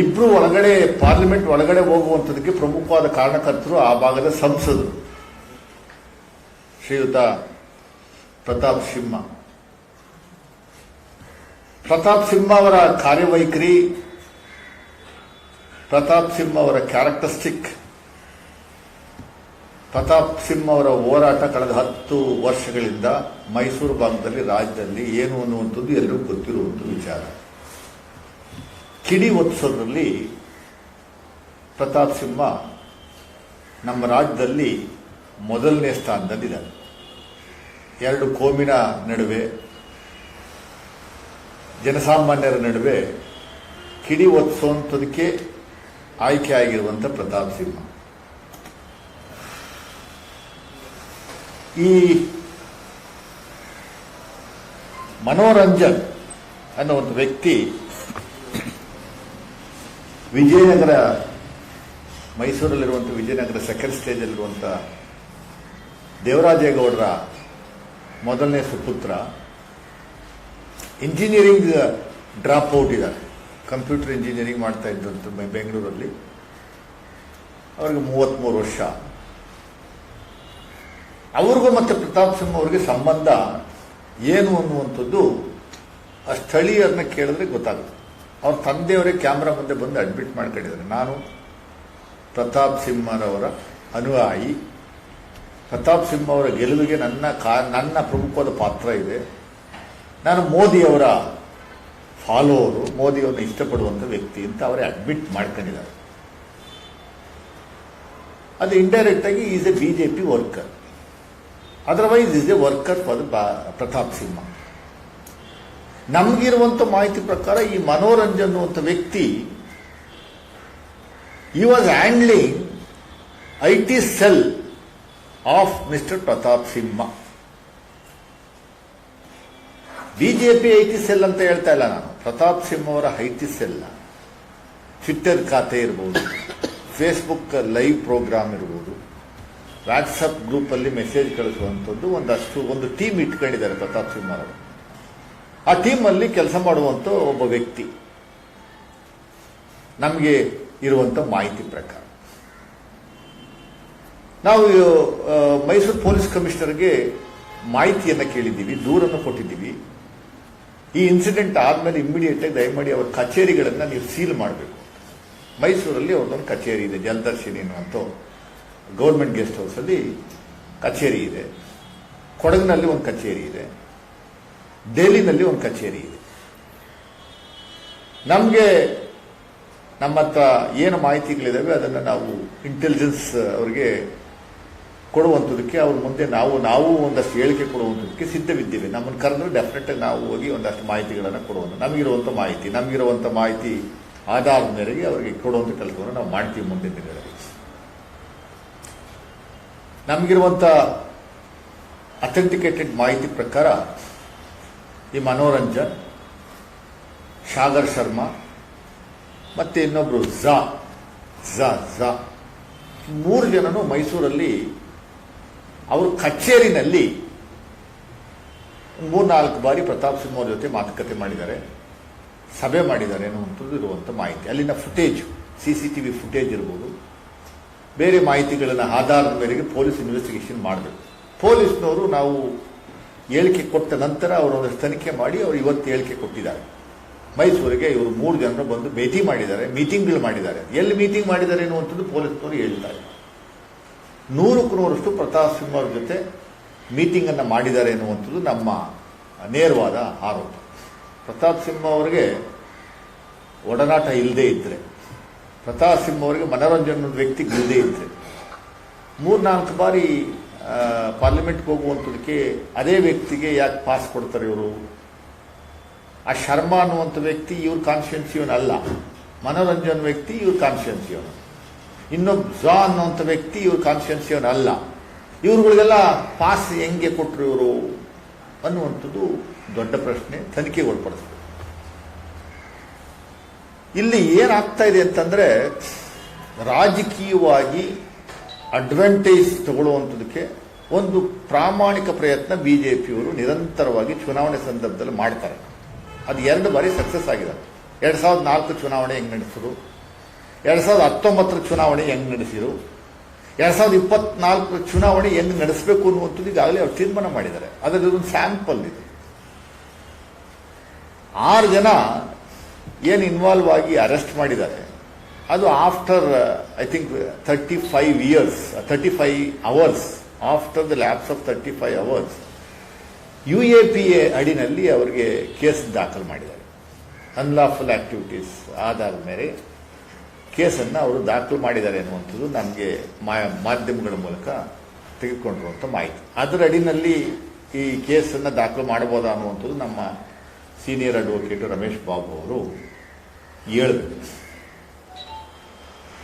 ಇಬ್ರು ಒಳಗಡೆ ಪಾರ್ಲಿಮೆಂಟ್ ಒಳಗಡೆ ಹೋಗುವಂಥದಕ್ಕೆ ಪ್ರಮುಖವಾದ ಕಾರಣಕರ್ತರು ಆ ಭಾಗದ ಸಂಸದರು. ಶ್ರೀಯುತ ಪ್ರತಾಪ್ ಸಿಂಹ. ಪ್ರತಾಪ್ ಸಿಂಹ ಅವರ ಕಾರ್ಯವೈಖರಿ, ಪ್ರತಾಪ್ ಸಿಂಹ ಅವರ ಕ್ಯಾರೆಕ್ಟರಿಸ್ಟಿಕ್ ಪ್ರತಾಪ್ ಸಿಂಹ ಅವರ ಹೋರಾಟ ಕಳೆದ ಹತ್ತು ವರ್ಷಗಳಿಂದ ಮೈಸೂರು ಭಾಗದಲ್ಲಿ ರಾಜ್ಯದಲ್ಲಿ ಏನು ಅನ್ನುವಂಥದ್ದು ಎಲ್ಲರಿಗೂ ಗೊತ್ತಿರುವಂಥ ವಿಚಾರ. ಕಿಡಿ ಉತ್ಸವದಲ್ಲಿ ಪ್ರತಾಪ್ ಸಿಂಹ ನಮ್ಮ ರಾಜ್ಯದಲ್ಲಿ ಮೊದಲನೇ ಸ್ಥಾನದಲ್ಲಿದ್ದಾರೆ. ಎರಡು ಕೋಮಿನ ನಡುವೆ, ಜನಸಾಮಾನ್ಯರ ನಡುವೆ ಕಿಡಿ ಒತ್ಸುವಂಥದಕ್ಕೆ ಆಯ್ಕೆ ಆಗಿರುವಂಥ ಪ್ರತಾಪ್ ಸಿಂಹ. ಈ ಮನೋರಂಜನ್ ಅನ್ನೋ ಒಂದು ವ್ಯಕ್ತಿ ವಿಜಯನಗರ, ಮೈಸೂರಲ್ಲಿರುವಂಥ ವಿಜಯನಗರ ಸೆಕೆಂಡ್ ಸ್ಟೇಜಲ್ಲಿರುವಂಥ ದೇವರಾಜೇಗೌಡರ ಮೊದಲನೇ ಸುಪುತ್ರ. ಇಂಜಿನಿಯರಿಂಗ್ ಡ್ರಾಪ್ ಔಟ್ ಇದ್ದಾರೆ. ಕಂಪ್ಯೂಟರ್ ಇಂಜಿನಿಯರಿಂಗ್ ಮಾಡ್ತಾ ಇದ್ದಂಥ ಬೆಂಗಳೂರಲ್ಲಿ. ಅವ್ರಿಗೆ ಮೂವತ್ತ್ಮೂರು ವರ್ಷ. ಅವ್ರಿಗೂ ಮತ್ತು ಪ್ರತಾಪ್ ಸಿಂಹ ಅವ್ರಿಗೆ ಸಂಬಂಧ ಏನು ಅನ್ನುವಂಥದ್ದು ಆ ಸ್ಥಳೀಯರನ್ನ ಕೇಳಿದ್ರೆ ಗೊತ್ತಾಗುತ್ತೆ. ಅವ್ರ ತಂದೆಯವರೇ ಕ್ಯಾಮ್ರಾ ಮುಂದೆ ಬಂದು ಅಡ್ಮಿಟ್ ಮಾಡ್ಕೊಂಡಿದ್ದಾರೆ. ನಾನು ಪ್ರತಾಪ್ ಸಿಂಹರವರ ಅನುಯಾಯಿ. ಪ್ರತಾಪ್ ಸಿಂಹ ಅವರ ಗೆಲುವಿಗೆ ನನ್ನ ಕಾ, ನನ್ನ ಪ್ರಮುಖವಾದ ಪಾತ್ರ ಇದೆ. ನಾನು ಮೋದಿಯವರ ಫಾಲೋವರು, ಮೋದಿಯವ್ರನ್ನ ಇಷ್ಟಪಡುವಂಥ ವ್ಯಕ್ತಿ ಅಂತ ಅವರೇ ಅಡ್ಮಿಟ್ ಮಾಡ್ಕೊಂಡಿದ್ದಾರೆ. ಅದು ಇಂಡೈರೆಕ್ಟ್ ಆಗಿ is a B J P worker otherwise is a worker for Pratap Simha. ನಮಗಿರುವಂಥ ಮಾಹಿತಿ ಪ್ರಕಾರ ಈ ಮನೋರಂಜನ್ ಅನ್ನುವಂಥ ವ್ಯಕ್ತಿ ಈ was handling I T cell of mister Pratap Simha BJP I T cell ಅಂತ ಹೇಳ್ತಾ ಇಲ್ಲ ನಾನು. ಪ್ರತಾಪ್ ಸಿಂಹ ಅವರ ಐ ಟಿ ಸೆಲ್ ಟ್ವಿಟ್ಟರ್ ಖಾತೆ ಇರ್ಬೋದು ಫೇಸ್ಬುಕ್ ಲೈವ್ ಪ್ರೋಗ್ರಾಮ್ ಇರ್ಬೋದು ವಾಟ್ಸಪ್ ಗ್ರೂಪಲ್ಲಿ ಮೆಸೇಜ್ ಕಳಿಸುವಂಥದ್ದು ಒಂದಷ್ಟು, ಒಂದು ಟೀಮ್ ಇಟ್ಕೊಂಡಿದ್ದಾರೆ ಪ್ರತಾಪ್ ಸಿಂಹ ಅವರು ಆ ಟೀಮಲ್ಲಿ ಕೆಲಸ ಮಾಡುವಂಥ ಒಬ್ಬ ವ್ಯಕ್ತಿ ನಮಗೆ ಇರುವಂಥ ಮಾಹಿತಿ ಪ್ರಕಾರ. ನಾವು ಮೈಸೂರು ಪೊಲೀಸ್ ಕಮಿಷನರ್ಗೆ ಮಾಹಿತಿಯನ್ನು ಕೇಳಿದ್ದೀವಿ, ದೂರನ್ನು ಕೊಟ್ಟಿದ್ದೀವಿ. ಈ ಇನ್ಸಿಡೆಂಟ್ ಆದಮೇಲೆ ಇಮ್ಮಿಡಿಯೇಟ್ ಆಗಿ ದಯಮಾಡಿ ಅವರ ಕಚೇರಿಗಳನ್ನು ನೀವು ಸೀಲ್ ಮಾಡಬೇಕು ಮೈಸೂರಲ್ಲಿ ಅವ್ರದ್ದೊಂದು ಕಚೇರಿ ಇದೆ, ಜಲದರ್ಶಿನಿ ಅಂತ ಗೌರ್ಮೆಂಟ್ ಗೆಸ್ಟ್ ಹೌಸಲ್ಲಿ ಕಚೇರಿ ಇದೆ. ಕೊಡಗಿನಲ್ಲಿ ಒಂದು ಕಚೇರಿ ಇದೆ. ಡೆಲ್ಲಿನಲ್ಲಿ ಒಂದು ಕಚೇರಿ ಇದೆ. ನಮಗೆ ನಮ್ಮ ಹತ್ರ ಏನು ಮಾಹಿತಿಗಳಿದ್ದಾವೆ ಅದನ್ನು ನಾವು ಇಂಟೆಲಿಜೆನ್ಸ್ ಅವರಿಗೆ ಕೊಡುವಂಥದಕ್ಕೆ ಅವ್ರ ಮುಂದೆ ನಾವು ನಾವು ಒಂದಷ್ಟು ಹೇಳಿಕೆ ಕೊಡುವಂಥದಕ್ಕೆ ಸಿದ್ಧವಿದ್ದೇವೆ. ನಮ್ಮನ್ನು ಕರೆದ್ರೆ ಡೆಫಿನೆಟ್ ನಾವು ಹೋಗಿ ಒಂದಷ್ಟು ಮಾಹಿತಿಗಳನ್ನು ಕೊಡುವಂಥ, ನಮಗಿರುವಂಥ ಮಾಹಿತಿ ನಮಗಿರುವಂಥ ಮಾಹಿತಿ ಆಧಾರದ ಮೇರೆಗೆ ಅವರಿಗೆ ಕೊಡುವಂಥ ಕೆಲಸವನ್ನು ನಾವು ಮಾಡ್ತೀವಿ ಮುಂದಿನ ದಿನಗಳಲ್ಲಿ. ನಮಗಿರುವಂಥ ಅಥೆಂಟಿಕೇಟೆಡ್ ಮಾಹಿತಿ ಪ್ರಕಾರ ಈ ಮನೋರಂಜನ್, ಸಾಗರ್ ಶರ್ಮಾ, ಮತ್ತೆ ಇನ್ನೊಬ್ಬರು ಝಾ ಝಾ ಝಾ. ಮೂರು ಜನನು ಮೈಸೂರಲ್ಲಿ ಅವರು ಕಚೇರಿನಲ್ಲಿ ಮೂರ್ನಾಲ್ಕು ಬಾರಿ ಪ್ರತಾಪ್ ಸಿಂಹ ಜೊತೆ ಮಾತುಕತೆ ಮಾಡಿದ್ದಾರೆ, ಸಭೆ ಮಾಡಿದ್ದಾರೆ ಅನ್ನುವಂಥದ್ದು ಇರುವಂಥ ಮಾಹಿತಿ. ಅಲ್ಲಿನ footage C C T V footage ಇರ್ಬೋದು. ಬೇರೆ ಮಾಹಿತಿಗಳನ್ನು ಆಧಾರದ ಮೇರೆಗೆ ಪೊಲೀಸ್ ಇನ್ವೆಸ್ಟಿಗೇಷನ್ ಮಾಡಬೇಕು. ಪೊಲೀಸ್ನವರು ನಾವು ಹೇಳಿಕೆ ಕೊಟ್ಟ ನಂತರ ಅವರು ಅದರ ತನಿಖೆ ಮಾಡಿ ಅವರು ಇವತ್ತು ಹೇಳಿಕೆ ಕೊಟ್ಟಿದ್ದಾರೆ. ಮೈಸೂರಿಗೆ ಇವರು ಮೂರು ಜನರು ಬಂದು ಭೇಟಿ ಮಾಡಿದ್ದಾರೆ, ಮೀಟಿಂಗ್ಗಳು ಮಾಡಿದ್ದಾರೆ. ಎಲ್ಲಿ ಮೀಟಿಂಗ್ ಮಾಡಿದ್ದಾರೆ ಅನ್ನುವಂಥದ್ದು ಪೊಲೀಸ್ನವರು ಹೇಳ್ತಾರೆ. ನೂರಕ್ಕೂ ನೂರಷ್ಟು ಪ್ರತಾಪ್ ಸಿಂಹ ಅವ್ರ ಜೊತೆ ಮೀಟಿಂಗನ್ನು ಮಾಡಿದ್ದಾರೆ ಎನ್ನುವಂಥದ್ದು ನಮ್ಮ ನೇರವಾದ ಆರೋಪ. ಪ್ರತಾಪ್ ಸಿಂಹ ಅವರಿಗೆ ಒಡನಾಟ ಇಲ್ಲದೇ ಇದ್ದರೆ ಪ್ರತಾಪ್ ಸಿಂಹ ಅವರಿಗೆ ಮನೋರಂಜನ ವ್ಯಕ್ತಿ ಇಲ್ಲದೇ ಇದ್ದರೆ ಮೂರ್ನಾಲ್ಕು ಬಾರಿ ಪಾರ್ಲಿಮೆಂಟ್ಗೆ ಹೋಗುವಂಥದಕ್ಕೆ ಅದೇ ವ್ಯಕ್ತಿಗೆ ಯಾಕೆ ಪಾಸ್ ಕೊಡ್ತಾರೆ ಇವರು? ಆ ಶರ್ಮಾ ಅನ್ನುವಂಥ ವ್ಯಕ್ತಿ ಇವ್ರ ಕಾನ್ಸ್ಟಿಟ್ಯೂನ್ಸಿಯವನ್ ಅಲ್ಲ. ಮನೋರಂಜನ್ ವ್ಯಕ್ತಿ ಇವ್ರ ಕಾನ್ಸ್ಟಿಟ್ಯೂನ್ಸಿಯವನು ಇನ್ನೊಬ್ಬ ಝಾ ಅನ್ನುವಂಥ ವ್ಯಕ್ತಿ ಇವ್ರ ಕಾನ್ಸ್ಟಿಟ್ಯೂನ್ಸಿಯವನ್ ಅಲ್ಲ. ಇವ್ರುಗಳಿಗೆಲ್ಲ ಪಾಸ್ ಹೆಂಗೆ ಕೊಟ್ಟರು ಇವರು ಅನ್ನುವಂಥದ್ದು ದೊಡ್ಡ ಪ್ರಶ್ನೆ ತನಿಖೆಗೆ ಒಳಪಡಿಸ್ಬೇಕು ಇಲ್ಲಿ ಏನಾಗ್ತಾ ಇದೆ ಅಂತಂದ್ರೆ ರಾಜಕೀಯವಾಗಿ ಅಡ್ವಾಂಟೇಜ್ ತಗೊಳ್ಳುವಂಥದಕ್ಕೆ ಒಂದು ಪ್ರಾಮಾಣಿಕ ಪ್ರಯತ್ನ ಬಿಜೆಪಿಯವರು ನಿರಂತರವಾಗಿ ಚುನಾವಣೆ ಸಂದರ್ಭದಲ್ಲಿ ಮಾಡ್ತಾರೆ. ಅದು ಎರಡು ಬಾರಿ ಸಕ್ಸಸ್ ಆಗಿದೆ. ಎರಡು ಸಾವಿರದ ನಾಲ್ಕು ಚುನಾವಣೆ ಹೆಂಗೆ ನಡೆಸಿದ್ರು? ಎರಡು ಸಾವಿರದ ಹತ್ತೊಂಬತ್ತರ ಚುನಾವಣೆ ಹೆಂಗೆ ನಡೆಸಿರು ಎರಡು ಸಾವಿರದ ಇಪ್ಪತ್ನಾಲ್ಕರ ಚುನಾವಣೆ ಹೆಂಗ್ ನಡೆಸಬೇಕು ಅನ್ನುವಂಥದ್ದು ಈಗಾಗಲೇ ಅವ್ರು ತೀರ್ಮಾನ ಮಾಡಿದ್ದಾರೆ. ಅದರಲ್ಲಿ ಒಂದು ಸ್ಯಾಂಪಲ್ ಇದೆ. ಆರು ಜನ ಏನು ಇನ್ವಾಲ್ವ್ ಆಗಿ ಅರೆಸ್ಟ್ ಮಾಡಿದ್ದಾರೆ? ಅದು after I think thirty five years thirty five hours after the lapse of thirty five hours U A P A ಅಡಿನಲ್ಲಿ ಅವರಿಗೆ ಕೇಸ್ ದಾಖಲು ಮಾಡಿದ್ದಾರೆ. ಅನ್ಲಾಫುಲ್ ಆಕ್ಟಿವಿಟೀಸ್ ಆಧಾರದ ಮೇಲೆ ಕೇಸನ್ನು ಅವರು ದಾಖಲು ಮಾಡಿದ್ದಾರೆ ಅನ್ನುವಂಥದ್ದು ನಮಗೆ ಮಾಧ್ಯಮಗಳ ಮೂಲಕ ತೆಗೆದುಕೊಂಡಿರುವಂಥ ಮಾಹಿತಿ. ಅದರ ಅಡಿನಲ್ಲಿ ಈ ಕೇಸನ್ನು ದಾಖಲು ಮಾಡಬಹುದಾ ಅನ್ನುವಂಥದ್ದು ನಮ್ಮ ಸೀನಿಯರ್ ಅಡ್ವೊಕೇಟ್ ರಮೇಶ್ ಬಾಬು ಅವರು ಹೇಳಬೇಕು.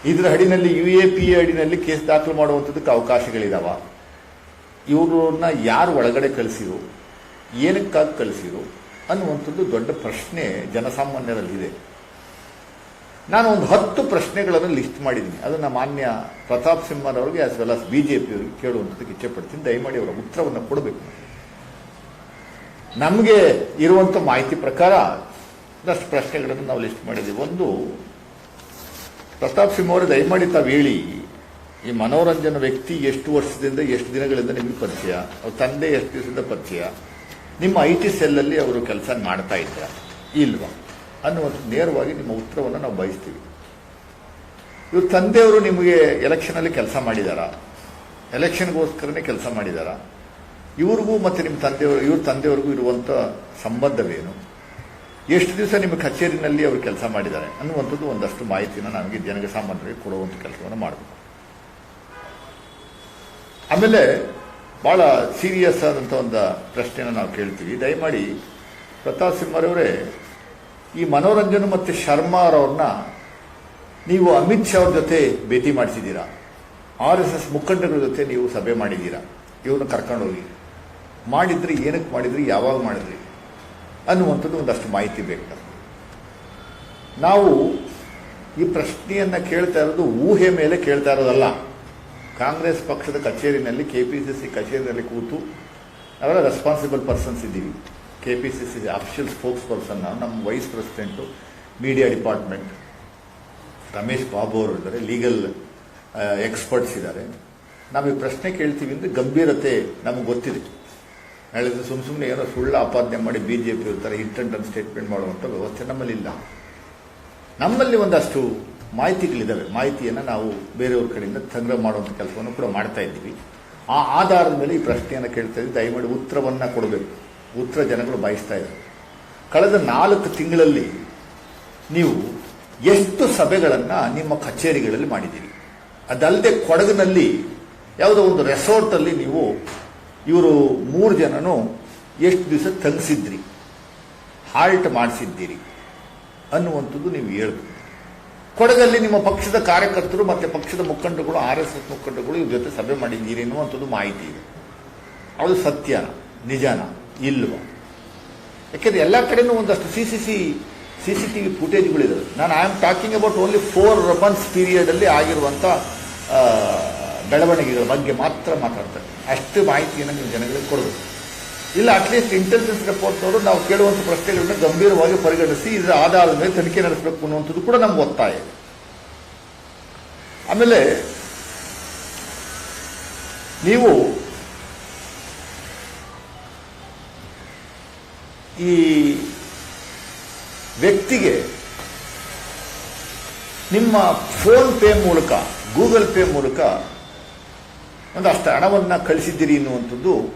ಇದರ ಅಡಿನಲ್ಲಿ ಯು ಎ ಪಿ ಅಡಿನಲ್ಲಿ ಕೇಸ್ ದಾಖಲು ಮಾಡುವಂಥದ್ದಕ್ಕೆ ಅವಕಾಶಗಳಿದಾವ. ಇವ್ರನ್ನ ಯಾರು ಒಳಗಡೆ ಕಳಿಸಿರು, ಏನಕ್ಕಾಗಿ ಕಳಿಸಿರು ಅನ್ನುವಂಥದ್ದು ದೊಡ್ಡ ಪ್ರಶ್ನೆ ಜನಸಾಮಾನ್ಯರಲ್ಲಿದೆ. ನಾನು ಒಂದು ಹತ್ತು ಪ್ರಶ್ನೆಗಳನ್ನು ಲಿಸ್ಟ್ ಮಾಡಿದ್ದೀನಿ. ಅದನ್ನು ಮಾನ್ಯ Pratap ಸಿಂಹರವರಿಗೆ as well as B J ಪಿಯವರಿಗೆ ಕೇಳುವಂಥದ್ದಕ್ಕೆ ಇಚ್ಛೆ ಪಡ್ತೀನಿ. ದಯಮಾಡಿ ಅವರ ಉತ್ತರವನ್ನು ಕೊಡಬೇಕು. ನಮಗೆ ಇರುವಂಥ ಮಾಹಿತಿ ಪ್ರಕಾರ ಒಂದಷ್ಟು ಪ್ರಶ್ನೆಗಳನ್ನು ನಾವು ಲಿಸ್ಟ್ ಮಾಡಿದ್ದೀವಿ. ಒಂದು ಪ್ರತಾಪ್ ಸಿಂಹ ಅವರು ದಯಮಾಡಿ ತಾವು ಈ ಮನೋರಂಜನ ವ್ಯಕ್ತಿ ಎಷ್ಟು ವರ್ಷದಿಂದ, ಎಷ್ಟು ದಿನಗಳಿಂದ ನಿಮಗೆ ಪರಿಚಯ? ಅವ್ರ ತಂದೆ ಎಷ್ಟು ದಿವಸದಿಂದ ಪರಿಚಯ? ನಿಮ್ಮ ಐ ಟಿ ಸೆಲ್ಲಲ್ಲಿ ಅವರು ಕೆಲಸ ಮಾಡ್ತಾ ಇದ್ದಾರೆ ಇಲ್ವಾ? ಅನ್ನುವಂಥ ನೇರವಾಗಿ ನಿಮ್ಮ ಉತ್ತರವನ್ನು ನಾವು ಬಯಸ್ತೀವಿ. ಇವ್ರ ತಂದೆಯವರು ನಿಮಗೆ ಎಲೆಕ್ಷನಲ್ಲಿ ಕೆಲಸ ಮಾಡಿದಾರಾ. ಎಲೆಕ್ಷನ್ಗೋಸ್ಕರನೇ ಕೆಲಸ ಮಾಡಿದಾರ. ಇವ್ರಿಗೂ ಮತ್ತು ನಿಮ್ಮ ತಂದೆಯವರು, ಇವ್ರ ತಂದೆಯವ್ರಿಗೂ ಇರುವಂಥ ಸಂಬಂಧವೇನು? ಎಷ್ಟು ದಿವಸ ನಿಮ್ಮ ಕಚೇರಿನಲ್ಲಿ ಅವರು ಕೆಲಸ ಮಾಡಿದ್ದಾರೆ ಅನ್ನುವಂಥದ್ದು ಒಂದಷ್ಟು ಮಾಹಿತಿನ ನಮಗೆ ಜನಸಾಮಾನ್ಯರಿಗೆ ಕೊಡುವಂಥ ಕೆಲಸವನ್ನು ಮಾಡಬೇಕು. ಆಮೇಲೆ ಭಾಳ ಸೀರಿಯಸ್ ಆದಂಥ ಒಂದು ಪ್ರಶ್ನೆಯನ್ನು ನಾವು ಕೇಳ್ತೀವಿ. ದಯಮಾಡಿ ಪ್ರತಾಪ್ ಸಿಂಹರವರೇ ಈ ಮನೋರಂಜನ್ ಮತ್ತು ಶರ್ಮಾರವ್ರನ್ನ ನೀವು ಅಮಿತ್ ಶಾ ಅವ್ರ ಜೊತೆ ಭೇಟಿ ಮಾಡಿಸಿದ್ದೀರಾ? ಆರ್ ಎಸ್ ಎಸ್ ಮುಖಂಡಗಳ ಜೊತೆ ನೀವು ಸಭೆ ಮಾಡಿದ್ದೀರಾ? ಇವ್ರನ್ನ ಕರ್ಕೊಂಡೋಗಿ ಮಾಡಿದ್ರಿ ಏನಕ್ಕೆ ಮಾಡಿದ್ರಿ? ಯಾವಾಗ ಮಾಡಿದ್ರಿ? ಅನ್ನುವಂಥದ್ದು ಒಂದಷ್ಟು ಮಾಹಿತಿ ಬೇಕು. ನಾವು ಈ ಪ್ರಶ್ನೆಯನ್ನು ಕೇಳ್ತಾ ಇರೋದು ಊಹೆ ಮೇಲೆ ಕೇಳ್ತಾ ಇರೋದಲ್ಲ. ಕಾಂಗ್ರೆಸ್ ಪಕ್ಷದ ಕಚೇರಿನಲ್ಲಿ ಕೆ ಪಿ ಸಿ ಸಿ ಕಚೇರಿನಲ್ಲಿ ಕೂತು ಅವರ ರೆಸ್ಪಾನ್ಸಿಬಲ್ ಪರ್ಸನ್ಸ್ ಇದ್ದೀವಿ. K P C C official spokesperson ನಾವು, ನಮ್ಮ vice president media department Ramesh Babu ಅವರು ಇದ್ದಾರೆ ಲೀಗಲ್ ಎಕ್ಸ್ಪರ್ಟ್ಸ್ ಇದ್ದಾರೆ. ನಾವು ಈ ಪ್ರಶ್ನೆ ಕೇಳ್ತೀವಿ ಅಂದರೆ ಗಂಭೀರತೆ ನಮಗೆ ಗೊತ್ತಿದೆ. ಹೇಳಿದ್ರೆ ಸುಮ್ಮ ಸುಮ್ಮನೆ ಏನೋ ಸುಳ್ಳು ಆಪಾದನೆ ಮಾಡಿ ಬಿ ಜೆ ಪಿ ಇರ್ತಾರೆ ರನ್ ಸ್ಟೇಟ್ಮೆಂಟ್ ಮಾಡುವಂಥ ವ್ಯವಸ್ಥೆ ನಮ್ಮಲ್ಲಿಲ್ಲ. ನಮ್ಮಲ್ಲಿ ಒಂದಷ್ಟು ಮಾಹಿತಿಗಳಿದ್ದಾವೆ ಮಾಹಿತಿಯನ್ನು ನಾವು ಬೇರೆಯವ್ರ ಕಡೆಯಿಂದ ಸಂಗ್ರಹ ಮಾಡುವಂಥ ಕೆಲಸವನ್ನು ಕೂಡ ಮಾಡ್ತಾ ಇದ್ದೀವಿ. ಆ ಆಧಾರದ ಮೇಲೆ ಈ ಪ್ರಶ್ನೆಯನ್ನು ಕೇಳ್ತಾ ಇದ್ದೀವಿ. ದಯಮಾಡಿ ಉತ್ತರವನ್ನು ಕೊಡಬೇಕು. ಉತ್ತರ ಜನಗಳು ಬಯಸ್ತಾ ಇದ್ದಾರೆ. ಕಳೆದ ನಾಲ್ಕು ತಿಂಗಳಲ್ಲಿ ನೀವು ಎಷ್ಟು ಸಭೆಗಳನ್ನು ನಿಮ್ಮ ಕಚೇರಿಗಳಲ್ಲಿ ಮಾಡಿದ್ದೀರಿ. ಅದಲ್ಲದೆ ಕೊಡಗಿನಲ್ಲಿ ಯಾವುದೋ ಒಂದು ರೆಸಾರ್ಟಲ್ಲಿ ನೀವು ಇವರು ಮೂರು ಜನನು ಎಷ್ಟು ದಿವಸ ತಂಗಿಸಿದ್ರಿ? ಹಾಲ್ಟ್ ಮಾಡಿಸಿದ್ದೀರಿ ಅನ್ನುವಂಥದ್ದು ನೀವು ಹೇಳ್ಬೋದು ಕೊಡಗಲ್ಲಿ ನಿಮ್ಮ ಪಕ್ಷದ ಕಾರ್ಯಕರ್ತರು ಮತ್ತು ಪಕ್ಷದ ಮುಖಂಡಗಳು ಆರ್ ಎಸ್ ಎಸ್ ಮುಖಂಡಗಳು ಇವ್ರ ಜೊತೆ ಸಭೆ ಮಾಡಿದ್ದೀರಿ ಅನ್ನುವಂಥದ್ದು ಮಾಹಿತಿ ಇದೆ. ಅದು ಸತ್ಯನ ನಿಜಾನ, ಇಲ್ವ? ಯಾಕೆಂದ್ರೆ ಎಲ್ಲ ಕಡೆನೂ ಒಂದಷ್ಟು C C C C C T V ಫುಟೇಜ್ಗಳಿದ್ದಾವೆ ನಾನು I am talking about only four months ಪೀರಿಯಡಲ್ಲಿ ಆಗಿರುವಂಥ ಬೆಳವಣಿಗೆಗಳ ಬಗ್ಗೆ ಮಾತ್ರ ಮಾತಾಡ್ತಾರೆ. ಅಷ್ಟು ಮಾಹಿತಿಯನ್ನು ನೀವು ಜನಗಳಿಗೆ ಕೊಡಬೇಕು. ಇಲ್ಲ ಅಟ್ಲೀಸ್ಟ್ ಇಂಟೆಲಿಜೆನ್ಸ್ ರಿಪೋರ್ಟ್ನವರು ನಾವು ಕೇಳುವಂಥ ಪ್ರಶ್ನೆಗಳನ್ನ ಗಂಭೀರವಾಗಿ ಪರಿಗಣಿಸಿ, ಇದರ ಆಧಾರದ ಮೇಲೆ ತನಿಖೆ ನಡೆಸಬೇಕು ಅನ್ನುವಂಥದ್ದು ಕೂಡ ನಮ್ಗೆ ಒತ್ತಾಯ. ಆಮೇಲೆ, ನೀವು ಈ ವ್ಯಕ್ತಿಗೆ ನಿಮ್ಮ ಫೋನ್ ಪೇ ಮೂಲಕ, ಗೂಗಲ್ ಪೇ ಮೂಲಕ ಒಂದಷ್ಟು ಹಣವನ್ನು ಕಳಿಸಿದ್ದೀರಿ ಎನ್ನುವಂಥದ್ದು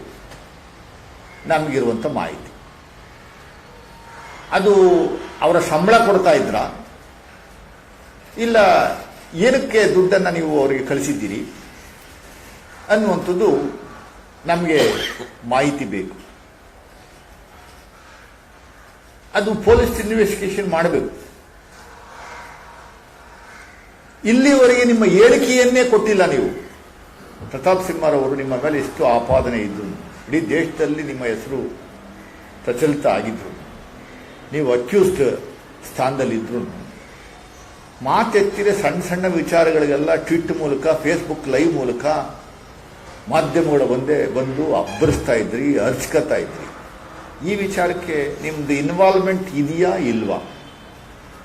ನಮಗಿರುವಂಥ ಮಾಹಿತಿ. ಅದು ಅವರ ಸಂಬಳ ಕೊಡ್ತಾ ಇದ್ರ? ಇಲ್ಲ ಏನಕ್ಕೆ ದುಡ್ಡನ್ನು ನೀವು ಅವರಿಗೆ ಕಳಿಸಿದ್ದೀರಿ? ಅನ್ನುವಂಥದ್ದು ನಮಗೆ ಮಾಹಿತಿ ಬೇಕು. ಅದು ಪೊಲೀಸ್ ಇನ್ವೆಸ್ಟಿಗೇಷನ್ ಮಾಡಬೇಕು. ಇಲ್ಲಿವರೆಗೆ ನಿಮ್ಮ ಹೇಳಿಕೆಯನ್ನೇ ಕೊಟ್ಟಿಲ್ಲ ನೀವು. ಪ್ರತಾಪ್ ಸಿಂಹರವರು ನಿಮ್ಮ ಮೇಲೆ ಎಷ್ಟು ಆಪಾದನೆ ಇದ್ದರು ಇಡೀ ದೇಶದಲ್ಲಿ ನಿಮ್ಮ ಹೆಸರು ಪ್ರಚಲಿತ ಆಗಿದ್ರು. ನೀವು ಅಕ್ಯೂಸ್ಡ್ ಸ್ಥಾನದಲ್ಲಿದ್ದರು ಮಾತೆತ್ತಿರೆ ಸಣ್ಣ ಸಣ್ಣ ವಿಚಾರಗಳಿಗೆಲ್ಲ ಟ್ವಿಟ್ ಮೂಲಕ ಫೇಸ್ಬುಕ್ ಲೈವ್ ಮೂಲಕ ಮಾಧ್ಯಮಗಳ ಬಂದೇ ಬಂದು ಅಬ್ಬರಿಸ್ತಾ ಇದ್ರಿ ಅರ್ಚ್ಕತಾ ಇದ್ರಿ. ಈ ವಿಚಾರಕ್ಕೆ ನಿಮ್ದು ಇನ್ವಾಲ್ವ್ಮೆಂಟ್ ಇದೆಯಾ ಇಲ್ವಾ?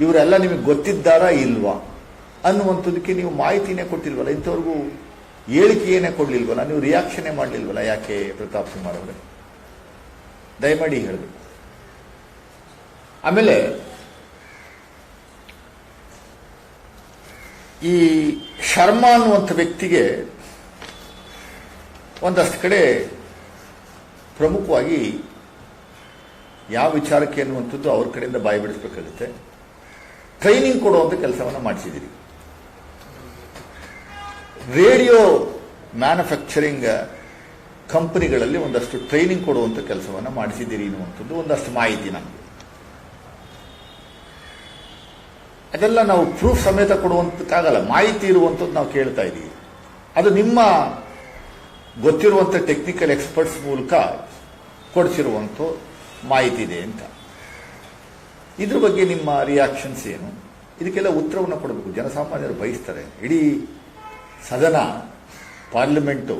ಇವರೆಲ್ಲ ನಿಮಗೆ ಗೊತ್ತಿದ್ದಾರಾ ಇಲ್ವಾ? ಅನ್ನುವಂಥದ್ದಕ್ಕೆ ನೀವು ಮಾಹಿತಿನೇ ಕೊಟ್ಟಿಲ್ವಲ್ಲ? ಇಂಥವ್ರಿಗೂ ಹೇಳಿಕೆಯನ್ನೇ ಕೊಡ್ಲಿಲ್ವಲ್ಲ, ನೀವು ರಿಯಾಕ್ಷನ್ನೇ ಮಾಡಲಿಲ್ವಲ್ಲ ಯಾಕೆ ಪ್ರತಾಪ್ ಅವರು? ದಯಮಾಡಿ ಹೇಳಬೇಕು ಆಮೇಲೆ, ಈ ಶರ್ಮಾ ಅನ್ನುವಂಥ ವ್ಯಕ್ತಿಗೆ ಒಂದಷ್ಟು ಕಡೆ ಪ್ರಮುಖವಾಗಿ ಯಾವ ವಿಚಾರಕ್ಕೆ ಅನ್ನುವಂಥದ್ದು ಅವ್ರ ಕಡೆಯಿಂದ ಬಾಯಿ ಬಿಡಿಸ್ಬೇಕಾಗುತ್ತೆ. ಟ್ರೈನಿಂಗ್ ಕೊಡುವಂಥ ಕೆಲಸವನ್ನು ಮಾಡಿಸಿದ್ದೀರಿ. ರೇಡಿಯೋ ಮ್ಯಾನುಫ್ಯಾಕ್ಚರಿಂಗ್ ಕಂಪನಿಗಳಲ್ಲಿ ಒಂದಷ್ಟು ಟ್ರೈನಿಂಗ್ ಕೊಡುವಂಥ ಕೆಲಸವನ್ನು ಮಾಡಿಸಿದ್ದೀರಿ ಅನ್ನುವಂಥದ್ದು ಒಂದಷ್ಟು ಮಾಹಿತಿ ನಮಗೆ. ಅದೆಲ್ಲ ನಾವು ಪ್ರೂಫ್ ಸಮೇತ ಕೊಡುವಂತಕ್ಕಾಗಲ್ಲ, ಮಾಹಿತಿ ಇರುವಂಥದ್ದು ನಾವು ಕೇಳ್ತಾ ಇದ್ದೀವಿ. ಅದು ನಿಮ್ಮ ಗೊತ್ತಿರುವಂಥ ಟೆಕ್ನಿಕಲ್ ಎಕ್ಸ್ಪರ್ಟ್ಸ್ ಮೂಲಕ ಕೊಡಿಸಿರುವಂಥ ಮಾಹಿತಿ ಇದೆ ಅಂತ. ಇದ್ರ ಬಗ್ಗೆ ನಿಮ್ಮ ರಿಯಾಕ್ಷನ್ಸ್ ಏನು? ಇದಕ್ಕೆಲ್ಲ ಉತ್ತರವನ್ನು ಕೊಡಬೇಕು. ಜನಸಾಮಾನ್ಯರು ಬಯಸ್ತಾರೆ. ಇಡೀ ಸದನ, ಪಾರ್ಲಿಮೆಂಟು,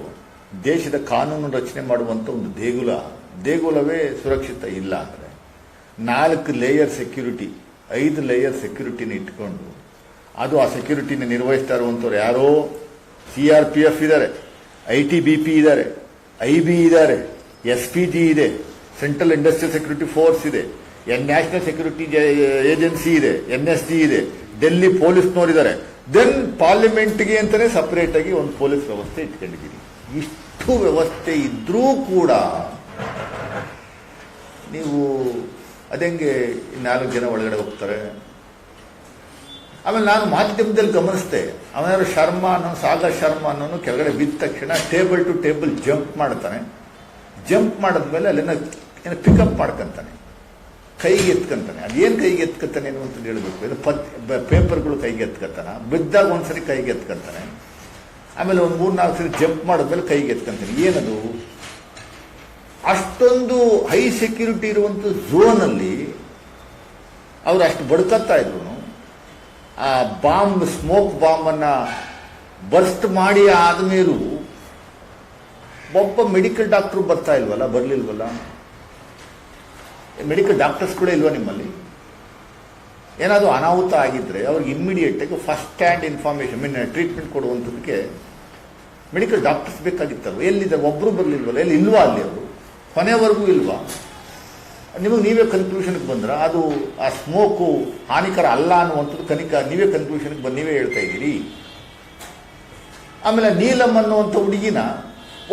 ದೇಶದ ಕಾನೂನು ರಚನೆ ಮಾಡುವಂಥ ಒಂದು ದೇಗುಲ. ದೇಗುಲವೇ ಸುರಕ್ಷಿತ ಇಲ್ಲ ಅಂದರೆ. ನಾಲ್ಕು ಲೇಯರ್ ಸೆಕ್ಯೂರಿಟಿ ಐದು ಲೇಯರ್ ಸೆಕ್ಯೂರಿಟಿನ ಇಟ್ಕೊಂಡು, ಅದು ಆ ಸೆಕ್ಯೂರಿಟಿನ ನಿರ್ವಹಿಸ್ತಾ ಇರುವಂಥವ್ರು ಯಾರೋ? ಸಿ ಆರ್ ಪಿ ಎಫ್ ಇದ್ದಾರೆ ಐ ಟಿ ಬಿ ಪಿ ಇದ್ದಾರೆ ಐ ಬಿ ಇದ್ದಾರೆ ಎಸ್ ಪಿ ಜಿ ಇದೆ ಸೆಂಟ್ರಲ್ ಇಂಡಸ್ಟ್ರಿಯಲ್ ಸೆಕ್ಯೂರಿಟಿ ಫೋರ್ಸ್ ಇದೆ ಎನ್ ನ್ಯಾಷನಲ್ ಸೆಕ್ಯೂರಿಟಿ ಏಜೆನ್ಸಿ ಇದೆ ಎನ್ ಎಸ್ ಡಿ ಇದೆ ಡೆಲ್ಲಿ ಪೊಲೀಸ್ನವರಿದ್ದಾರೆ ದೆನ್ ಪಾರ್ಲಿಮೆಂಟ್ಗೆ ಅಂತಲೇ ಆಗಿ ಒಂದು ಪೊಲೀಸ್ ವ್ಯವಸ್ಥೆ ಇಟ್ಕೊಂಡಿದ್ದೀರಿ. ಇಷ್ಟು ವ್ಯವಸ್ಥೆ ಇದ್ರೂ ಕೂಡ ನೀವು ಅದೆಂಗೆ ನಾಲ್ಕು ಜನ ಒಳಗಡೆ ಹೋಗ್ತಾರೆ? ಆಮೇಲೆ ನಾನು ಮಾಧ್ಯಮದಲ್ಲಿ ಗಮನಿಸಿದೆ. ಅವನಾದ್ರು ಶರ್ಮಾ ಅನ್ನೋ ಸಾಗರ್ ಶರ್ಮಾ ಅನ್ನೋನು ಕೆಳಗಡೆ ಬಿದ್ದ ತಕ್ಷಣ ಟೇಬಲ್ ಟು ಟೇಬಲ್ ಜಂಪ್ ಮಾಡ್ತಾನೆ. ಜಂಪ್ ಮಾಡಿದ್ಮೇಲೆ ಅಲ್ಲಿನ ಏನೋ ಪಿಕಪ್ ಮಾಡ್ಕೊಂತಾನೆ. ಕೈಗೆ ಎತ್ಕೊಂತಾನೆ ಅದೇನು ಕೈಗೆ ಎತ್ಕೊತಾನೆ ಅನ್ನುವಂಥದ್ದು ಹೇಳಬೇಕು. ಇದು ಪತ್ ಪೇಪರ್ಗಳು ಕೈಗೆ ಎತ್ಕೊತಾನ ಬಿದ್ದಾಗ ಒಂದ್ಸರಿ ಕೈಗೆ ಎತ್ಕೊಂತಾನೆ ಆಮೇಲೆ ಒಂದು ಮೂರು ನಾಲ್ಕು ಸರಿ ಜಂಪ್ ಮಾಡಿದ್ಮೇಲೆ ಕೈಗೆ ಎತ್ಕೊಂತಾನೆ ಏನದು? ಅಷ್ಟೊಂದು ಹೈ ಸೆಕ್ಯೂರಿಟಿ ಇರುವಂಥ ಝೋನಲ್ಲಿ ಅವ್ರು ಅಷ್ಟು ಬಡ್ಕತ್ತಾ ಇದ್ರು ಆ ಬಾಂಬ್, ಸ್ಮೋಕ್ ಬಾಂಬನ್ನು ಬರ್ಸ್ಟ್ ಮಾಡಿ ಆದಮೇಲೂ ಒಬ್ಬ ಮೆಡಿಕಲ್ ಡಾಕ್ಟ್ರು ಬರ್ತಾ ಇಲ್ವಲ್ಲ, ಬರಲಿಲ್ವಲ್ಲ? ಮೆಡಿಕಲ್ ಡಾಕ್ಟರ್ಸ್ ಕೂಡ ಇಲ್ವಾ ನಿಮ್ಮಲ್ಲಿ? ಏನಾದರೂ ಅನಾಹುತ ಆಗಿದ್ದರೆ ಅವ್ರಿಗೆ ಇಮ್ಮಿಡಿಯೇಟಾಗಿ first hand information mean treatment ಕೊಡುವಂಥದಕ್ಕೆ medical doctors ಬೇಕಾಗಿತ್ತಲ್ವ? ಎಲ್ಲಿದೆ? ಒಬ್ಬರು ಬರಲಿಲ್ವಲ್ಲ? ಎಲ್ಲಿ ಇಲ್ವಾ ಅಲ್ಲಿ ಅವರು? ಕೊನೆವರೆಗೂ ಇಲ್ವಾ? ನಿಮಗೆ ನೀವೇ ಕನ್ಕ್ಲೂಷನ್ಗೆ ಬಂದ್ರೆ? ಅದು ಆ ಸ್ಮೋಕು ಹಾನಿಕರ ಅಲ್ಲ ಅನ್ನುವಂಥದ್ದು ಕನಿಕ, ನೀವೇ ಕನ್ಕ್ಲೂಷನ್ಗೆ ಬಂದು ನೀವೇ ಹೇಳ್ತಾ ಇದ್ದೀರಿ. ಆಮೇಲೆ ನೀಲಮ್ ಅನ್ನುವಂಥ ಹುಡುಗಿನ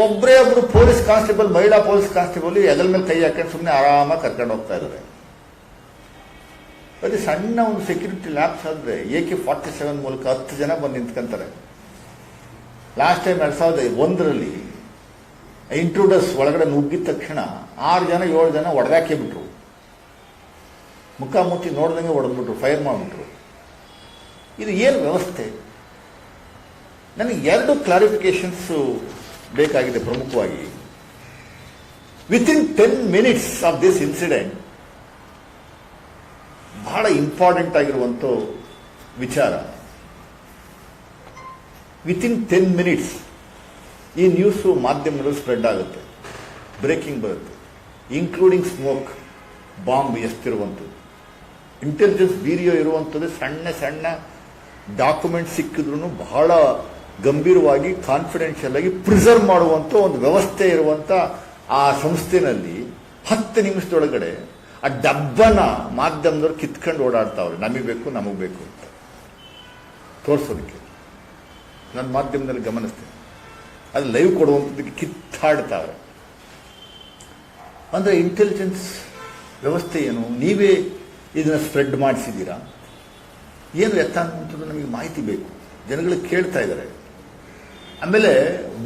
ಒಬ್ಬರೇ ಒಬ್ರು ಪೊಲೀಸ್ ಕಾನ್ಸ್ಟೇಬಲ್, ಮಹಿಳಾ ಪೊಲೀಸ್ ಕಾನ್ಸ್ಟೇಬಲ್ ಎಗಲ್ ಮೇಲೆ ಕೈ ಹಾಕೊಂಡು ಸುಮ್ಮನೆ ಆರಾಮಾಗಿ ಕರ್ಕೊಂಡು ಹೋಗ್ತಾ ಇದ್ದಾರೆ. ಅದೇ ಸಣ್ಣ ಒಂದು ಸೆಕ್ಯೂರಿಟಿ ಲ್ಯಾಬ್ಸ್ ಆದರೆ ಎ ಕೆ ಫಾರ್ಟಿ ಸೆವೆನ್ ಮೂಲಕ ಹತ್ತು ಜನ ಬಂದು ನಿಂತ್ಕೊಂತಾರೆ. ಲಾಸ್ಟ್ ಟೈಮ್ ಎರಡು ಸಾವಿರದ ಒಂದರಲ್ಲಿ ಇಂಟ್ರೂಡರ್ಸ್ ಒಳಗಡೆ ನುಗ್ಗಿದ ತಕ್ಷಣ ಆರು ಜನ, ಏಳು ಜನ ಒಡೆದಾಕೇ ಬಿಟ್ರು. ಮುಖಾಮುಖಿ ನೋಡ್ದಂಗೆ ಹೊಡೆದ್ಬಿಟ್ರು ಫೈರ್ ಮಾಡಿಬಿಟ್ರು. ಇದು ಏನು ವ್ಯವಸ್ಥೆ? ನನಗೆ ಎರಡು ಕ್ಲಾರಿಫಿಕೇಶನ್ಸ್ ಬೇಕಾಗಿದೆ ಪ್ರಮುಖವಾಗಿ. Within ten minutes of this incident ಬಹಳ ಇಂಪಾರ್ಟೆಂಟ್ ಆಗಿರುವಂಥ ವಿಚಾರ. ವಿತಿನ್ ಟೆನ್ ಮಿನಿಟ್ಸ್ ಈ ನ್ಯೂಸು ಮಾಧ್ಯಮದಲ್ಲಿ ಸ್ಪ್ರೆಡ್ ಆಗುತ್ತೆ. ಬ್ರೇಕಿಂಗ್ ಬರುತ್ತೆ. ಇನ್ಕ್ಲೂಡಿಂಗ್ ಸ್ಮೋಕ್ ಬಾಂಬ್ ಎಷ್ಟಿರುವಂಥದ್ದು ಇಂಟೆಲಿಜೆನ್ಸ್ ವೀರಿಯೋ ಇರುವಂಥದ್ದು, ಸಣ್ಣ ಸಣ್ಣ ಡಾಕ್ಯುಮೆಂಟ್ ಸಿಕ್ಕಿದ್ರು ಬಹಳ ಗಂಭೀರವಾಗಿ ಕಾನ್ಫಿಡೆನ್ಷಿಯಲ್ ಆಗಿ ಪ್ರಿಸರ್ವ್ ಮಾಡುವಂಥ ಒಂದು ವ್ಯವಸ್ಥೆ ಇರುವಂಥ ಆ ಸಂಸ್ಥೆನಲ್ಲಿ ಹತ್ತು ನಿಮಿಷದೊಳಗಡೆ ಆ ಡಬ್ಬನ ಮಾಧ್ಯಮದವ್ರು ಕಿತ್ಕೊಂಡು ಓಡಾಡ್ತಾವ್ರೆ. ನಮಗೆ ಬೇಕು ನಮಗೆ ಬೇಕು ಅಂತ. ತೋರಿಸೋದಕ್ಕೆ. ನನ್ನ ಮಾಧ್ಯಮದಲ್ಲಿ ಗಮನಿಸ್ತೇನೆ ಅದು ಲೈವ್ ಕೊಡುವಂಥದ್ದಕ್ಕೆ ಕಿತ್ತಾಡ್ತಾವ್ರೆ. ಅಂದರೆ ಇಂಟೆಲಿಜೆನ್ಸ್ ವ್ಯವಸ್ಥೆ ಏನು? ನೀವೇ ಇದನ್ನ ಸ್ಪ್ರೆಡ್ ಮಾಡಿಸಿದ್ದೀರಾ? ಏನು ಎತ್ತ ನಮಗೆ ಮಾಹಿತಿ ಬೇಕು. ಜನಗಳು ಕೇಳ್ತಾ ಇದ್ದಾರೆ. ಆಮೇಲೆ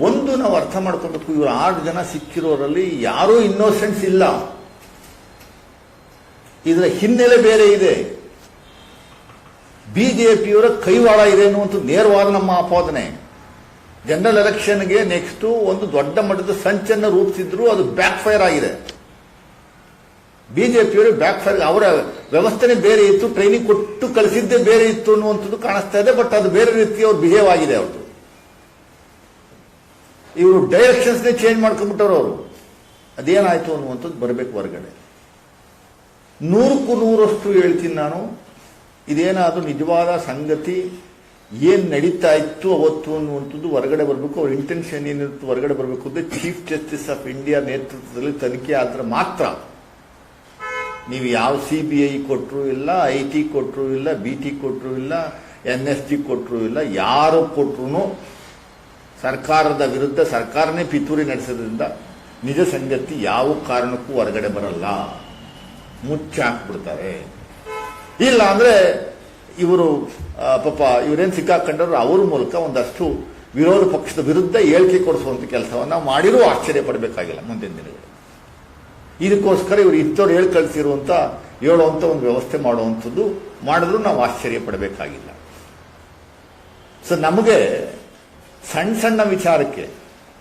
ಒಂದು ನಾವು ಅರ್ಥ ಮಾಡ್ಕೋಬೇಕು, ಇವರು ಆರು ಜನ ಸಿಕ್ಕಿರೋರಲ್ಲಿ ಯಾರೂ ಇನ್ನೋಸೆನ್ಸ್ ಇಲ್ಲ. ಇದರ ಹಿನ್ನೆಲೆ ಬೇರೆ ಇದೆ. ಬಿಜೆಪಿಯವರ ಕೈವಾಡ ಇದೆ ಅನ್ನುವಂಥ ನೇರವಾದ ನಮ್ಮ ಆಪಾದನೆ. ಜನರಲ್ ಎಲೆಕ್ಷನ್ಗೆ ನೆಕ್ಸ್ಟ್ ಒಂದು ದೊಡ್ಡ ಮಟ್ಟದ ಸಂಚನ್ನು ರೂಪಿಸಿದ್ರು, ಅದು ಬ್ಯಾಕ್ ಫೈರ್ ಆಗಿದೆ. ಬಿಜೆಪಿಯವರು ಬ್ಯಾಕ್ ಫೈರ್ ಅವರ ವ್ಯವಸ್ಥೆನೇ ಬೇರೆ ಇತ್ತು ಟ್ರೈನಿಂಗ್ ಕೊಟ್ಟು ಕಳಿಸಿದ್ದೇ ಬೇರೆ ಇತ್ತು ಅನ್ನುವಂಥದ್ದು ಕಾಣಿಸ್ತಾ ಇದೆ ಬಟ್ ಅದು ಬೇರೆ ರೀತಿಯ ಅವ್ರು ಬಿಹೇವ್ ಆಗಿದೆ ಅವ್ರದ್ದು. ಇವರು ಡೈರೆಕ್ಷನ್ಸ್ನೇ ಚೇಂಜ್ ಮಾಡ್ಕೊಂಡ್ಬಿಟ್ಟವ್ರು ಅವರು. ಅದೇನಾಯ್ತು ಅನ್ನುವಂಥದ್ದು ಬರಬೇಕು ಹೊರಗಡೆ. ನೂರಕ್ಕೂ ನೂರಷ್ಟು ಹೇಳ್ತೀನಿ ನಾನು. ಇದೇನಾದರೂ ನಿಜವಾದ ಸಂಗತಿ, ಏನು ನಡೀತಾ ಇತ್ತು ಅವತ್ತು ಅನ್ನುವಂಥದ್ದು ಹೊರಗಡೆ ಬರಬೇಕು. ಅವ್ರ ಇಂಟೆನ್ಷನ್ ಏನಿರುತ್ತೆ ಹೊರಗಡೆ ಬರಬೇಕು ಅಂದರೆ ಚೀಫ್ ಜಸ್ಟಿಸ್ ಆಫ್ ಇಂಡಿಯಾ ನೇತೃತ್ವದಲ್ಲಿ ತನಿಖೆ ಆದರೆ ಮಾತ್ರ. ನೀವು ಯಾವ ಸಿ ಬಿ ಐ ಕೊಟ್ಟರು ಇಲ್ಲ ಐ ಟಿ ಕೊಟ್ಟರು ಇಲ್ಲ ಬಿ ಟಿ ಕೊಟ್ಟರು ಇಲ್ಲ ಎನ್ ಎಸ್ ಜಿ ಕೊಟ್ಟರು ಇಲ್ಲ, ಯಾರು ಕೊಟ್ಟರು ಸರ್ಕಾರದ ವಿರುದ್ಧ ಸರ್ಕಾರನೇ ಪಿತೂರಿ ನಡೆಸೋದ್ರಿಂದ ನಿಜ ಸಂಗತಿ ಯಾವ ಕಾರಣಕ್ಕೂ ಹೊರಗಡೆ ಬರಲ್ಲ. ಮುಚ್ಚಿ ಹಾಕ್ಬಿಡ್ತಾರೆ ಇಲ್ಲ ಅಂದ್ರೆ ಇವರು ಪಾಪ ಇವರೇನು ಸಿಕ್ಕಾಕೊಂಡರು ಅವ್ರ ಮೂಲಕ ಒಂದಷ್ಟು ವಿರೋಧ ಪಕ್ಷದ ವಿರುದ್ಧ ಹೇಳಿಕೆ ಕೊಡಿಸುವಂತ ಕೆಲಸವನ್ನ ಮಾಡಿರೂ ಆಶ್ಚರ್ಯ ಪಡಬೇಕಾಗಿಲ್ಲ ಮುಂದಿನ ದಿನಗಳು ಇದಕ್ಕೋಸ್ಕರ ಇವರು ಇಂಥವ್ರು ಹೇಳಿ ಕಳಿಸಿರುವಂತ ಹೇಳುವಂತ ಒಂದು ವ್ಯವಸ್ಥೆ ಮಾಡುವಂಥದ್ದು ಮಾಡಿದ್ರು ನಾವು ಆಶ್ಚರ್ಯ ಪಡಬೇಕಾಗಿಲ್ಲ. ಸೊ ನಮಗೆ ಸಣ್ಣ ಸಣ್ಣ ವಿಚಾರಕ್ಕೆ.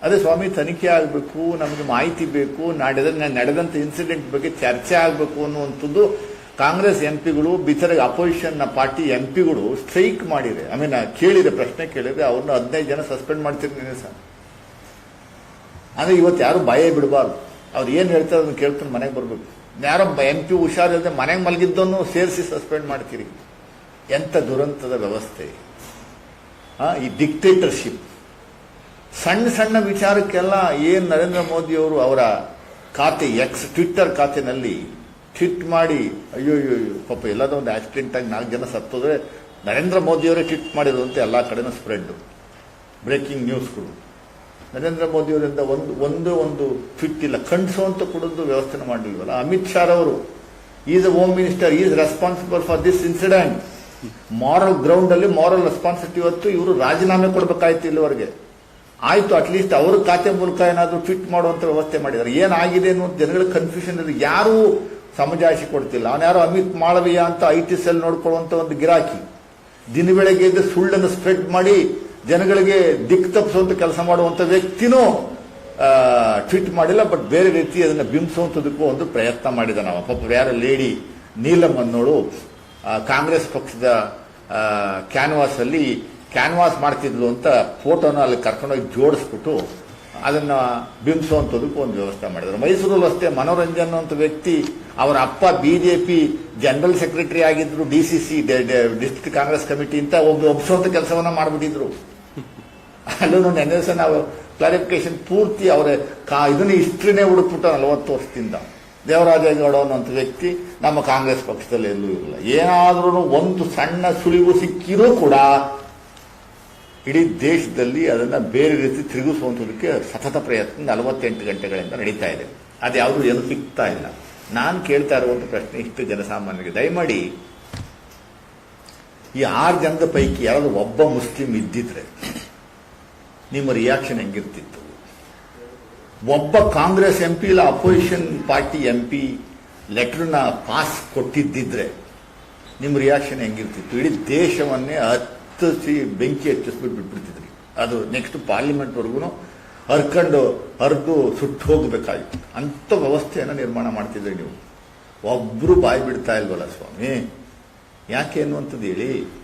ಅದೇ ಸ್ವಾಮಿ, ತನಿಖೆ ಆಗಬೇಕು, ನಮಗೆ ಮಾಹಿತಿ ಬೇಕು, ನಡೆದ, ನಡೆದಂತ ಇನ್ಸಿಡೆಂಟ್ ಬಗ್ಗೆ ಚರ್ಚೆ ಆಗಬೇಕು ಅನ್ನುವಂಥದ್ದು ಕಾಂಗ್ರೆಸ್ ಎಂ ಪಿಗಳು ಬಿತರ ಅಪೋಸಿಷನ್ ಪಾರ್ಟಿ ಎಂ ಪಿಗಳು ಸ್ಟ್ರೈಕ್ ಮಾಡಿದೆ ಐ ಮೀನ್ ಕೇಳಿದೆ, ಪ್ರಶ್ನೆ ಕೇಳಿದ್ರೆ ಅವ್ರನ್ನ ಹದಿನೈದು ಜನ ಸಸ್ಪೆಂಡ್ ಮಾಡ್ತಿರ್ತೀನಿ ಸರ್. ಅಂದ್ರೆ ಇವತ್ತು ಯಾರು ಭಯ ಬಿಡಬಾರ್ದು. ಅವ್ರು ಏನು ಹೇಳ್ತಾರೆ ಅದನ್ನ ಕೇಳ್ಕೊಂಡು ಮನೆಗೆ ಬರಬೇಕು. ಯಾರೋ ಎಂ ಪಿ ಹುಷಾರಿಲ್ಲದೆ ಮನೆಗೆ ಮಲಗಿದ್ದನ್ನು ಸೇರಿಸಿ ಸಸ್ಪೆಂಡ್ ಮಾಡ್ತೀರಿ. ಎಂಥ ದುರಂತದ ವ್ಯವಸ್ಥೆ. ಈ ಡಿಕ್ಟೇಟರ್ಶಿಪ್ ಸಣ್ಣ ಸಣ್ಣ ವಿಚಾರಕ್ಕೆಲ್ಲ ಏನು ನರೇಂದ್ರ ಮೋದಿಯವರು ಅವರ ಖಾತೆ ಎಕ್ಸ್ ಟ್ವಿಟ್ಟರ್ ಖಾತೆನಲ್ಲಿ ಟ್ವಿಟ್ ಮಾಡಿ, ಅಯ್ಯೋ ಅಯ್ಯೋ ಪಾಪ ಎಲ್ಲದ ಒಂದು ಆಕ್ಸಿಡೆಂಟ್ ಆಗಿ ನಾಲ್ಕು ಜನ ಸತ್ತೋದ್ರೆ ನರೇಂದ್ರ ಮೋದಿಯವರೇ ಟ್ವಿಟ್ ಮಾಡಿದ್ರು ಅಂತ ಎಲ್ಲ ಕಡೆನೂ ಸ್ಪ್ರೆಡ್ ಬ್ರೇಕಿಂಗ್ ನ್ಯೂಸ್ಗಳು ನರೇಂದ್ರ ಮೋದಿಯವರಿಂದ ಒಂದು, ಒಂದೇ ಒಂದು ಟ್ವಿಟ್ ಇಲ್ಲ ಖಂಡಿಸುವಂತ ಕೊಡೋದು ವ್ಯವಸ್ಥೆ ಮಾಡಲಿಲ್ವಲ್ಲ? ಅಮಿತ್ ಶಾ ಅವರು is a home minister is responsible for this incident moral ground ಅಲ್ಲಿ ಮಾರಲ್ ರೆಸ್ಪಾನ್ಸಿಬಿಲಿಟಿ ಹೊತ್ತು ಇವರು ರಾಜೀನಾಮೆ ಕೊಡಬೇಕಾಯ್ತು ಇಲ್ಲಿವರೆಗೆ. ಆಯ್ತು ಅಟ್ಲೀಸ್ಟ್ ಅವ್ರ ಖಾತೆ ಮೂಲಕ ಏನಾದರೂ ಟ್ವೀಟ್ ಮಾಡುವಂತ ವ್ಯವಸ್ಥೆ ಮಾಡಿದ್ದಾರೆ. ಏನಾಗಿದೆ ಅನ್ನೋ ಜನಗಳ ಕನ್ಫ್ಯೂಷನ್ ಇದೆ ಯಾರೂ ಸಮಜಾಯಿಸಿ ಕೊಡ್ತಿಲ್ಲ. ಅವನ್ಯಾರೋ ಅಮಿತ್ ಮಾಳವೀಯ ಅಂತ ಐ ಟಿ ಸೆಲ್ ನೋಡ್ಕೊಳ್ಳುವಂತ ಒಂದು ಗಿರಾಕಿ. ದಿನ ಬೆಳಗ್ಗೆ ಸುಳ್ಳನ್ನು ಸ್ಪ್ರೆಡ್ ಮಾಡಿ ಜನಗಳಿಗೆ ದಿಕ್ ತಪ್ಪಿಸುವಂತ ಕೆಲಸ ಮಾಡುವಂತ ವ್ಯಕ್ತಿನೂ ಟ್ವೀಟ್ ಮಾಡಿಲ್ಲ ಬಟ್ ಬೇರೆ ರೀತಿ ಅದನ್ನ ಬಿಂಬಿಸುವಂಥದಕ್ಕೂ ಒಂದು ಪ್ರಯತ್ನ ಮಾಡಿದ ನಾವು. ಪಾಪ, ಯಾರ ಲೇಡಿ ನೀಲಮ್ ಅನ್ನೋಳು ಕಾಂಗ್ರೆಸ್ ಪಕ್ಷದ ಕ್ಯಾನ್ವಾಸ್ ಅಲ್ಲಿ ಕ್ಯಾನ್ವಾಸ್ ಮಾಡ್ತಿದ್ಲು ಅಂತ ಫೋಟೋನ ಅಲ್ಲಿ ಕರ್ಕೊಂಡೋಗಿ ಜೋಡಿಸ್ಬಿಟ್ಟು ಅದನ್ನ ಬಿಂಬಿಸುವಂಥದಕ್ಕೂ ಒಂದು ವ್ಯವಸ್ಥೆ ಮಾಡಿದ್ರು. ಮೈಸೂರಲ್ಲಿ ಅಷ್ಟೇ, ಮನೋರಂಜನ್ ಅಂತ ವ್ಯಕ್ತಿ, ಅವರ ಅಪ್ಪ ಬಿಜೆಪಿ ಜನರಲ್ ಸೆಕ್ರೆಟರಿ ಆಗಿದ್ರು D C C district Congress committee ಅಂತ ಒಬ್ಬ ಒಪ್ಪಿಸುವಂತ ಕೆಲಸವನ್ನ ಮಾಡಿಬಿಟ್ಟಿದ್ರು. ಅಲ್ಲೂ ನೆನ್ನೆ ದಿವಸ ನಾವು ಕ್ಲಾರಿಫಿಕೇಶನ್ ಪೂರ್ತಿ ಅವರ ಇದನ್ನ ಹಿಸ್ಟ್ರಿನೇ ಹುಡುಕ್ಬಿಟ್ಟು ನಲವತ್ತು ವರ್ಷದಿಂದ. ದೇವರಾಜೇಗೌಡ ಅನ್ನುವಂಥ ವ್ಯಕ್ತಿ ನಮ್ಮ ಕಾಂಗ್ರೆಸ್ ಪಕ್ಷದಲ್ಲಿ ಎಲ್ಲೂ ಇರಲಿಲ್ಲ ಏನಾದರೂ ಒಂದು ಸಣ್ಣ ಸುಳಿವು ಸಿಕ್ಕಿರೂ ಕೂಡ ಇಡೀ ದೇಶದಲ್ಲಿ ಅದನ್ನು ಬೇರೆ ರೀತಿ ತಿರುಗಿಸುವಂಥದಕ್ಕೆ ಸತತ ಪ್ರಯತ್ನ ನಲವತ್ತೆಂಟು ಗಂಟೆಗಳಿಂದ ನಡೀತಾ ಇದೆ. ಅದು ಅದ್ಯಾವುದು ಏನು ಸಿಗ್ತಾ ಇಲ್ಲ. ನಾನು ಕೇಳ್ತಾ ಇರುವಂಥ ಪ್ರಶ್ನೆ ಇಷ್ಟು ಜನಸಾಮಾನ್ಯರಿಗೆ. ದಯಮಾಡಿ ಈ ಆರು ಜನದ ಪೈಕಿ ಯಾರಾದರೂ ಒಬ್ಬ ಮುಸ್ಲಿಂ ಇದ್ದಿದ್ರೆ ನಿಮ್ಮ ರಿಯಾಕ್ಷನ್ ಹೆಂಗಿರ್ತಿತ್ತು? ಒಬ್ಬ ಕಾಂಗ್ರೆಸ್ ಎಂ ಪಿ ಇಲ್ಲ ಅಪೋಸಿಷನ್ ಪಾರ್ಟಿ ಎಂ ಪಿ ಲೆಟರ್ನ ಪಾಸ್ ಕೊಟ್ಟಿದ್ದಿದ್ರೆ ನಿಮ್ಮ ರಿಯಾಕ್ಷನ್ ಹೆಂಗಿರ್ತಿತ್ತು? ಇಡೀ ದೇಶವನ್ನೇ ಹತ್ತಿಸಿ ಬೆಂಕಿ ಹಚ್ಚಿಸ್ಬಿಟ್ಟು ಬಿಟ್ಬಿಡ್ತಿದ್ರಿ. ಅದು ನೆಕ್ಸ್ಟ್ ಪಾರ್ಲಿಮೆಂಟ್ವರೆಗೂ ಹರ್ಕೊಂಡು ಹರಿದು ಸುಟ್ಟು ಹೋಗಬೇಕಾಗಿತ್ತು ಅಂಥ ವ್ಯವಸ್ಥೆಯನ್ನು ನಿರ್ಮಾಣ ಮಾಡ್ತಿದ್ರಿ ನೀವು. ಒಬ್ರು ಬಾಯಿ ಬಿಡ್ತಾ ಇಲ್ವಲ್ಲ ಸ್ವಾಮಿ? ಯಾಕೆ ಅನ್ನುವಂಥದ್ದು ಹೇಳಿ.